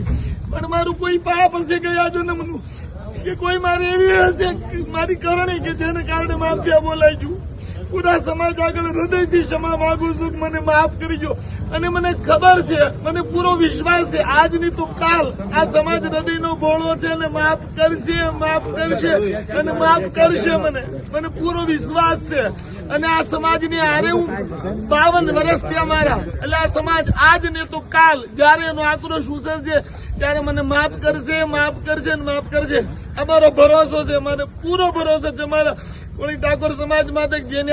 પણ મારું કોઈ પાપ હશે ગયા જન્મનું કે કોઈ મારી એવી હશે મારી કરણી કે જેને કારણે માફિયા બોલાઈ ગયું? પૂરા સમાજ આગળ હૃદયથી ક્ષમા માંગુ છું મને માફ કરી ગયો અને મને ખબર છે, મને પૂરો વિશ્વાસ છે, આજની તો કાલ આ સમાજ હૃદયનો ભોળો છે અને માફ કરશે માફ કરશે, અને માફ કરશે મને. મને પૂરો વિશ્વાસ છે. અને આ સમાજની હારે હું બાવન વર્ષ ત્યાં મારા એટલે આ સમાજ આજ ને તો કાલ, જયારે એનો આક્રોશ ઉછળશે ત્યારે મને માફ કરશે માફ કરશે ને માફ કરશે. અમારો ભરોસો છે મને પૂરો ભરોસો છે મારા કોળી ઠાકોર સમાજ માટે, જેને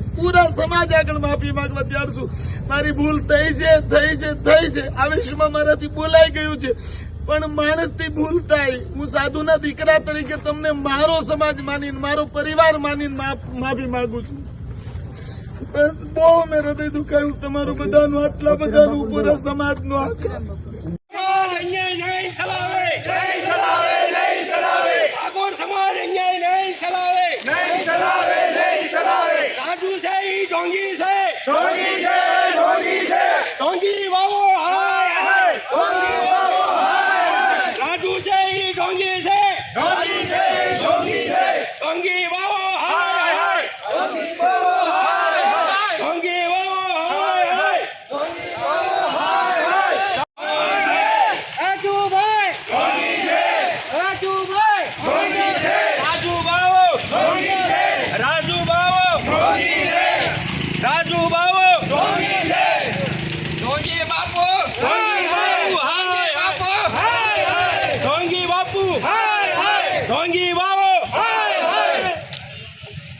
પૂરા સમાજ આગળ માફી માંગવા તૈયાર છું. મારી ભૂલ થઈ છે થઈ છે થઈ છે. આવેશમાં મારાથી બોલાઈ ગયું છે. પણ માણસથી ભૂલ થાય. હું સાધુના દીકરા તરીકે તમને મારો સમાજ માનીને, મારો પરિવાર માનીને માફ- માંગુ છું. બસ બહુ મેં હૃદય દુખાયું. તમારું બધાનું, આટલા બધાનું પૂરા સમાજનું આખા અન્યાય નહીં ચલાવે નહીં ચલાવે નહીં ચલાવે ઠાકોર સમાજ અન્યાય નહીં ચલાવે નહીં ચલાવે નહીં ચલાવે રાજુ છે ઈ ઢોંગી છે ઢોંગી છે ઢોંગી છે ઢોંગી વાવો હાય હાય ઢોંગી વાવો હાય રાજુ છે ઈ ઢોંગી છે ઢોંગી છે ઢોંગી છે ઢોંગી વાવો હાય હાય ઢોંગી વાવો હાય હાય ઢોંગી વાવો હાય હાય રાજુભાઈ ઢોંગી છે રાજુભાઈ ઢોંગી છે રાજુ બાવો ઢોંગી છે રાજુ બાવો ઢોંગી છે રાજુ બાવો ઢોંગી છે ઢોંગી બાપુ ઢોંગી બાપુ હાય બાપુ હાય હાય ઢોંગી બાપુ હાય હાય ઢોંગી બાવો હાય હાય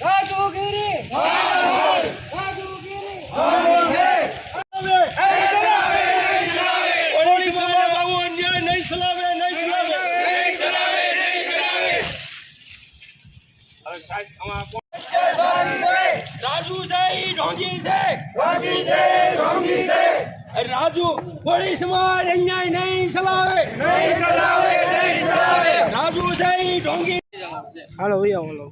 રાજુગીરી રાજુગીરી પોલીસ સમાજ આવો અન્યાય નહીં ચલાવે નહીં ચલાવે રાજુ છે ઈ ઢોંગી છે રાજુ પોલીસ સમાજ અન્યાય નહીં ચલાવે રાજુ છે ઈ ઢોંગી હાલો ભૈયા બોલો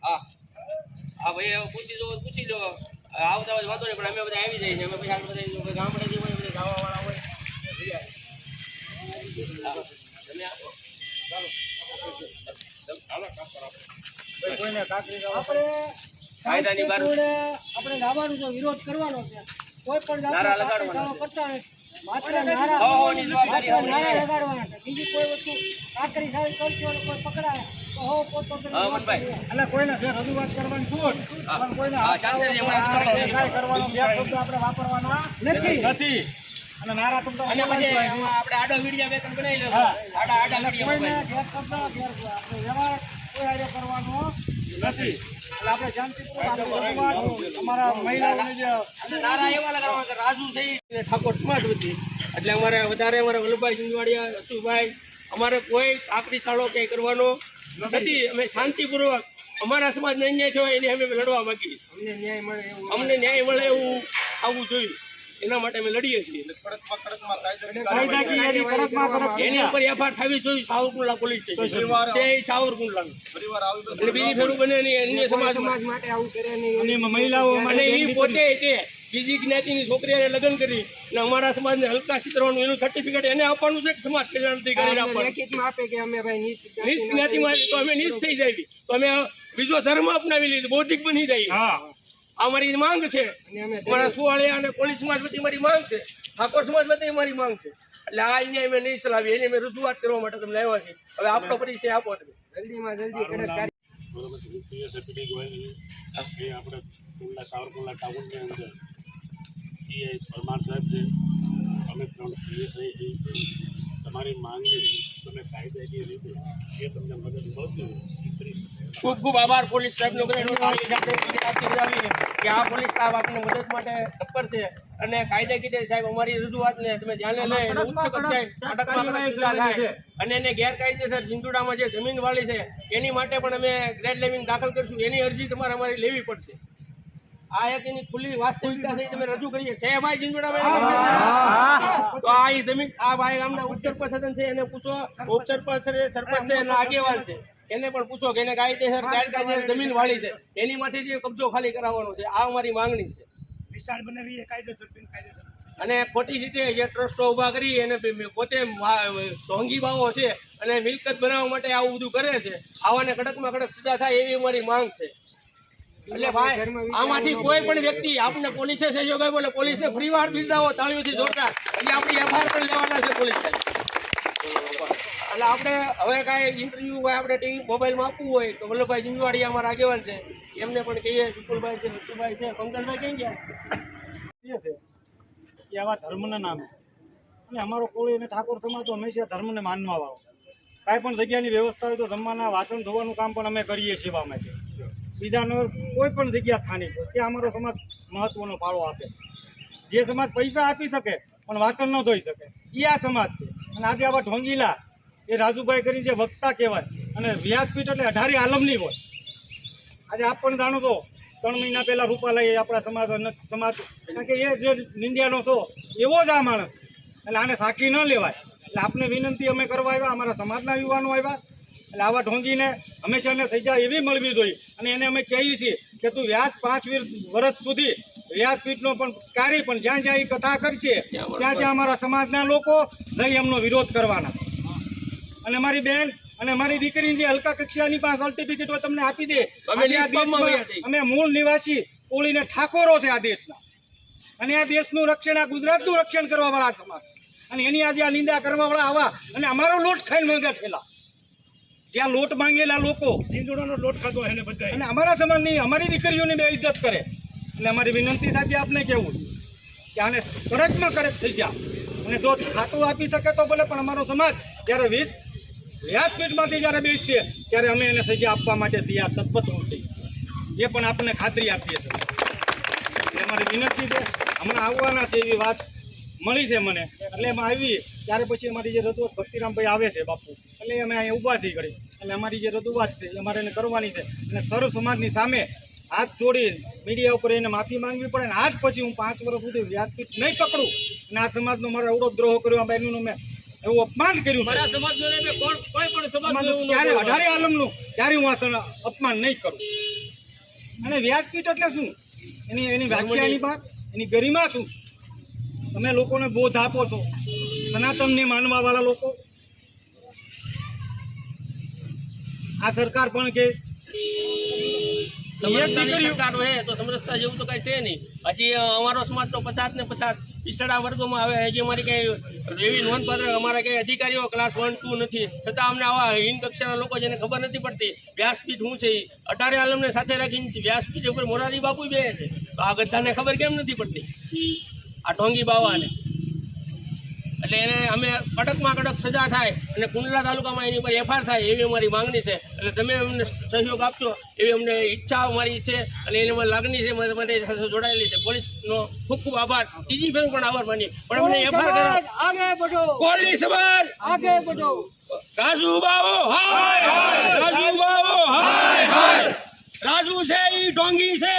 હા ભાઈ હવે પૂછી લો પૂછી લો. આવતા હોય વાંધો નહીં પણ અમે બધા આવી જઈએ અમે પછી આપણે બધા ગામડે જે હોય બધા ગાવાવાળા હોય. તમે આપો. આપણે. ગાવાનો જો વિરોધ કરવાનો છે. કોઈ પણ કરતા માત્ર નારા. લગાડવાના છે. બીજી કોઈ વસ્તુ કાકરી સારી કરતી હોય કોઈ પકડાય. નથી. અને નારા તો અને પછી આપણે આડો વિડિયા બે ત્રણ બનાવી લેશું આડા આડા બનાવી. ગેર શબ્દ ગેર આપણે વ્યવહાર કોઈ આડે કરવાનો નથી. એટલે આપણે શાંતિપૂર્વક અમારા મહિલાઓને જે નારા એવા લગાવવા કે રાજુ છે ઠાકોર સમાજ વતી. એટલે અમારે વધારે અમારે વલ્લભભાઈ જુંજવાડિયા અશુભાઈ અમારે કોઈ આકરી સાળો કંઈ કરવાનો નથી. અમે શાંતિપૂર્વક અમારા સમાજને અન્યાય થયો એને અમે લડવા માંગીએ મળે અમને ન્યાય મળે એવું આવવું જોઈએ. એના માટે અમે લડીએ છીએ. એની ઉપર એફઆઈઆર થવી જોઈએ સાવરકુંડલા પોલીસ સ્ટેશન. છે એ સાવરકુંડલાનું. એટલે બીજી ફેરું બને નહીં અન્ય સમાજ માટે. આવું કરે નહીં. મહિલાઓ અને એ પોતે તે બીજી જ્ઞાતિની છોકરીઓને લગ્ન કરી અને અમારા સમાજને હલકા ચિત્રવાનું એનું સર્ટિફિકેટ એને આપવાનું છે કે સમાજ કલ્યાણ અધિકારીને આપવાનું? લેખિતમાં આપે કે અમે ભાઈ નીચ નીચ જ્ઞાતિમાં તો અમે નીચ થઈ જાય તો અમે બીજો ધર્મ અપનાવી લીધો બૌદ્ધિક બની જાય હા આ મારી માંગ છે. મારા સુવાળિયા અને પોલીસ સમાજ વતી મારી માંગ છે. ઠાકોર સમાજ વતી મારી માંગ છે. એટલે આ અન્યાય મેં નહીં ચલાવી એની મેં રજૂઆત કરવા માટે તમને આવ્યા છે હવે આપણો પરિચય આપો તમે. જલ્દીમાં જલ્દી બરોબર એ આપણે કુંડલા સાવરકુંડલા ટાઉનની અંદર એ પરમાર સાહેબ છે. અમે ત્રણ છીએ. તમારી માંગણી તમે કાયદાકીય રીતે જે તમને મદદ મળતી હોય એ કરી ખૂબ ખૂબ આભાર. પોલીસ સાહેબનો કે આ પોલીસ સ્ટાફ આપણને મદદ માટે તત્પર છે અને કાયદાકીય સાહેબ અમારી રજૂઆતને તમે ધ્યાને લઈ ઉચ્ચ કક્ષાએ અટકમાં થાય. અને એને ગેરકાયદેસર ઝીંઝુડામાં જે જમીન વાળી છે એની માટે પણ અમે ગ્રેડ લેવિંગ દાખલ કરશું. એની અરજી તમારે અમારી લેવી પડશે. આ એક એની ખુલ્લી વાસ્તવિકતા છે એ તમે રજૂ કરીએ. છે ભાઈ ઝીંઝુડામાં તો આ જમીન આ ભાઈ ગામના ઉપસરપંચ છે એને પૂછો ઉપસરપંચ સરપંચ છે એના આગેવાન છે. એને પણ પૂછો કે એને કાયદેસર ગેરકાયદેસર જમીન વાળી છે. એની માંથી જે કબજો ખાલી કરાવવાનો છે. આ અમારી માંગણી છે. અને ખોટી રીતે જે ટ્રસ્ટો ઊભા કરી એને પોતે ઢોંગી બાવો છે અને મિલકત બનાવવા માટે આવું બધું કરે છે. આવાને કડકમાં કડક સજા થાય એવી અમારી માંગ છે. એટલે ભાઈ આમાંથી કોઈ પણ વ્યક્તિ આપણે પોલીસે સહયોગ બોલે પોલીસને ફ્રી વાર બિરદાવો તાળીઓથી જોરદાર એટલે આપણી એફઆઈઆર પણ લેવાના છે પોલીસ એટલે આપણે હવે કાંઈ ઇન્ટરવ્યુ હોય આપણે ટીવી મોબાઈલમાં આપવું હોય તો વલ્લભભાઈ જીંજવાડી અમારા આગેવાન છે. એમને પણ કહીએ, વિપુલભાઈ છે વિપુલભાઈ છે, પંકજભાઈ ક્યાં ગયા? છે એ આવા ધર્મના નામે. અને અમારો કોળી અને ઠાકોર સમાજ તો હંમેશા ધર્મને માનવા વાળો કાંઈ પણ જગ્યાની વ્યવસ્થા હોય તો જમવાના, વાસણ ધોવાનું કામ પણ અમે કરીએ સેવા માટે. બીજાનો કોઈ પણ જગ્યા સ્થાનિક હોય, ત્યાં અમારો સમાજ મહત્વનો ફાળો આપે. જે સમાજ પૈસા આપી શકે, પણ વાસણ ન ધોઈ શકે. એ આ સમાજ છે. અને આજે આવા ઢોંગીલા એ રાજુભાઈ કરી જે વક્તા કહેવાય. અને વ્યાસપીઠ એટલે અઢારી આલમની હોય. આજે આપ પણ જાણો છો ત્રણ મહિના પહેલાં રૂપાલાએ આપણા સમાજ સમાજ કારણ કે એ જે નિંદ્યાનો હતો એવો જ આ માણસ. એટલે આને સાખી ન લેવાય. એટલે આપને વિનંતી અમે કરવા આવ્યા અમારા સમાજના યુવાનો આવ્યા. એટલે આવા ઢોંગીને હંમેશા એને સજા એવી મળવી જોઈએ. અને એને અમે કહીએ છીએ કે તું વ્યાસ પાંચ વીર વર્ષ સુધી વ્યાસપીઠનો પણ કાર્ય પણ જ્યાં જ્યાં એ કથા કરશે ત્યાં ત્યાં અમારા સમાજના લોકો જઈ એમનો વિરોધ કરવાના. અને મારી બેન અને મારી દીકરીની જે હલકા કક્ષાની પાસે સર્ટિફિકેટ હોય તમને આપી દે. અમે મૂળ નિવાસી કોળીને ઠાકોરો છે આ દેશના. અને આ દેશનું રક્ષણ આ ગુજરાતનું રક્ષણ કરવા વાળા સમાજ છે. અને એની આજે આ નિંદા કરવા વાળા આવા અને અમારો લોટ ખાઈને માંગ્યા ઠેલા જ્યાં લોટ માંગેલા લોકો. લોટ ખાધો એને બધા અને અમારા સમાજની અમારી દીકરીઓની બે ઇજ્જત કરે. એટલે અમારી વિનંતી સાથે આપને કહેવું કે આને કડકમાં કડક સજા. અને જો ખાતું આપી શકે તો ભલે પણ અમારો સમાજ જ્યારે વીજ વ્યાસપીઠમાંથી જ્યારે બેસીએ, ત્યારે અમે એને સજા આપવા માટે તૈયાર તત્પત હોતી એ પણ આપણને ખાતરી આપીએ છીએ. અમારી વિનંતી છે. હમણાં આવવાના છે એવી વાત મળી છે મને. એટલે એમાં આવી ત્યારે પછી અમારી જે રજૂઆત ભક્તિરામભાઈ આવે છે બાપુ. એટલે અમે અહીંયા ઊભા થઈ કરી એટલે અમારી જે રજૂઆત છે, એ અમારે એને કરવાની છે. અને સર્વ સમાજની સામે હાથ જોડી મીડિયા ઉપર એને માફી માંગવી પડે. અને આજ પછી હું પાંચ વર્ષ સુધી વ્યાસપીઠ નહીં પકડું. અને આ સમાજનો મારો અવરોધ દ્રોહ કર્યો. આ બહેનનું મેં એવું અપમાન કર્યું. મારા સમાજનો ને કોઈ પણ સમાજનું સમાજનું ક્યારે અઢારે આલમનું ત્યારે હું આ અપમાન નહીં કરું. અને વ્યાસપીઠ એટલે શું? એની એની વ્યાખ્યાની વાત એની ગરિમા શું? તમે લોકોને બોધ આપો છો. સનાતનને માનવા વાળા લોકો. આ સરકાર પણ કે સમરસતા જેવું તો કઈ છે નહીં. હજી અમારો સમાજ તો પછાત ને પછાત પિછડા વર્ગોમાં આવે હજી અમારી કઈ એવી નોંધપાત્ર અમારા કઈ અધિકારીઓ ક્લાસ વન ટુ નથી. છતાં અમને આવા હિન કક્ષાના લોકો જેને ખબર નથી પડતી, વ્યાસપીઠ શું છે એ અઢારે આલમને સાથે રાખીને વ્યાસપીઠ ઉપર મોરારી બાપુ બે છે. તો આ ગદ્દાને ખબર કેમ નથી પડતી? આ ઢોંગી બાવાને. એટલે એને અમે કડકમાં કડક સજા થાય અને કુંડલા તાલુકામાં એની ઉપર એફઆર થાય એવી અમારી માંગણી છે. એટલે તમે અમને સહયોગ આપશો એવી અમને ઈચ્છા અમારી છે અને એની અમારી લાગણી છે માટે જોડાયેલી છે. પોલીસનો ખૂબ ખૂબ આભાર. ત્રીજી ફેર પણ આભાર માની પણ અમને એફઆર રાજુ બાવો હાય હાય. રાજુ બાબો હાય હાય. રાજુ છે એ ડોંગી છે.